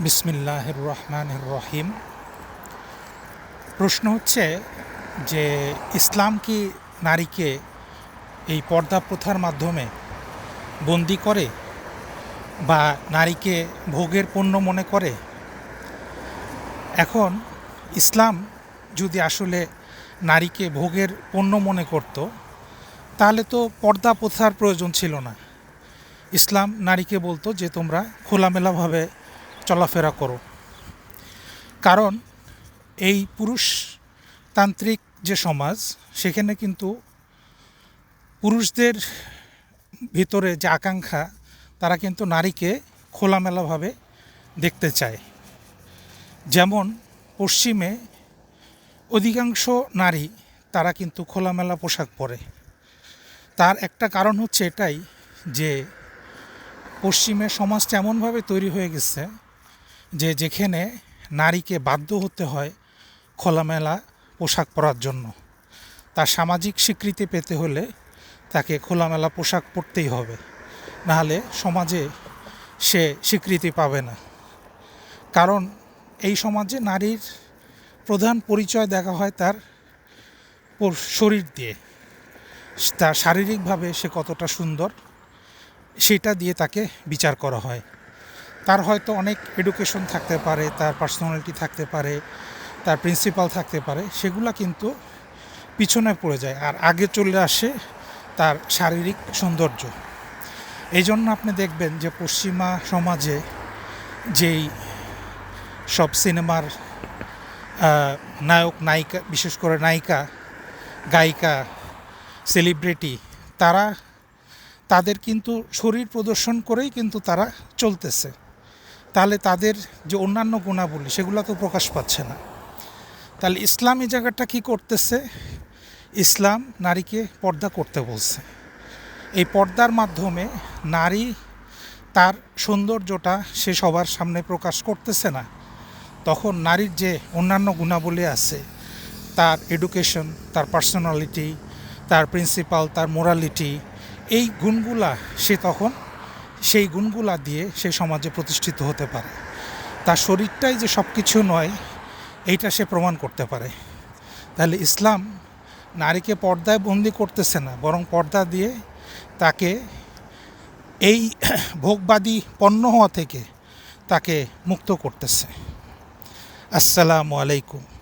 বিসমিল্লাহির রহমানির রহিম প্রশ্ন হচ্ছে যে, ইসলাম কি নারীকে এই পর্দা প্রথার মাধ্যমে বন্দি করে বা নারীকে ভোগের পণ্য মনে করে? এখন, ইসলাম যদি আসলে নারীকে ভোগের পণ্য মনে করত, তাহলে তো পর্দা প্রথার প্রয়োজন ছিল না। ইসলাম নারীকে বলতো যে, তোমরা খোলামেলাভাবে চলাফেরা করো। কারণ এই পুরুষতান্ত্রিক যে সমাজ, সেখানে কিন্তু পুরুষদের ভিতরে যে আকাঙ্ক্ষা, তারা কিন্তু নারীকে খোলামেলাভাবে দেখতে চায়। যেমন পশ্চিমে অধিকাংশ নারী তারা কিন্তু খোলামেলা পোশাক পরে। তার একটা কারণ হচ্ছে এটাই যে পশ্চিমে সমাজটা এমনভাবে তৈরি হয়ে গেছে যে যেখানে নারীকে বাধ্য হতে হয় খোলামেলা পোশাক পরার জন্য। তার সামাজিক স্বীকৃতি পেতে হলে তাকে খোলামেলা পোশাক পরতেই হবে। নাহলে সমাজে সে স্বীকৃতি পাবে না। কারণ এই সমাজে নারীর প্রধান পরিচয় দেখা হয় তার শরীর দিয়ে। তার শারীরিকভাবে সে কতটা সুন্দর, সেটা দিয়ে তাকে বিচার করা হয়। তার হয়তো অনেক এডুকেশন থাকতে পারে, তার পার্সোনালিটি থাকতে পারে, তার প্রিন্সিপাল থাকতে পারে, সেগুলা কিন্তু পিছনে পড়ে যায় আর আগে চলে আসে তার শারীরিক সৌন্দর্য। এই জন্য আপনি দেখবেন যে পশ্চিমা সমাজে যেই সব সিনেমার নায়ক, নায়িকা, বিশেষ করে নায়িকা, গায়িকা সেলিব্রিটি তারা, তাদের কিন্তু শরীর প্রদর্শন করেই কিন্তু তারা চলতেছে। তাহলে তাদের যে অন্যান্য গুণাবলী, সেগুলো তো প্রকাশ পাচ্ছে না। তাহলে ইসলাম এই জায়গাটা কী করতেছে? ইসলাম নারীকে পর্দা করতে বলছে। এই পর্দার মাধ্যমে নারী তার সৌন্দর্যটা সে সবার সামনে প্রকাশ করতেছে না। তখন নারীর যে অন্যান্য গুণাবলী আছে, তার এডুকেশন তার পার্সোনালিটি তার প্রিন্সিপাল তার মোরালিটি এই গুণগুলা সে তখন সেই গুণগুলা দিয়ে সে সমাজে প্রতিষ্ঠিত হতে পারে। তার শরীরটাই যে সব কিছু নয়, এইটা সে প্রমাণ করতে পারে। তাহলে ইসলাম নারীকে পর্দায় বন্দি করতেছে না, বরং পর্দা দিয়ে তাকে এই ভোগবাদী পণ্য হওয়া থেকে তাকে মুক্ত করতেছে। আসসালামু আলাইকুম।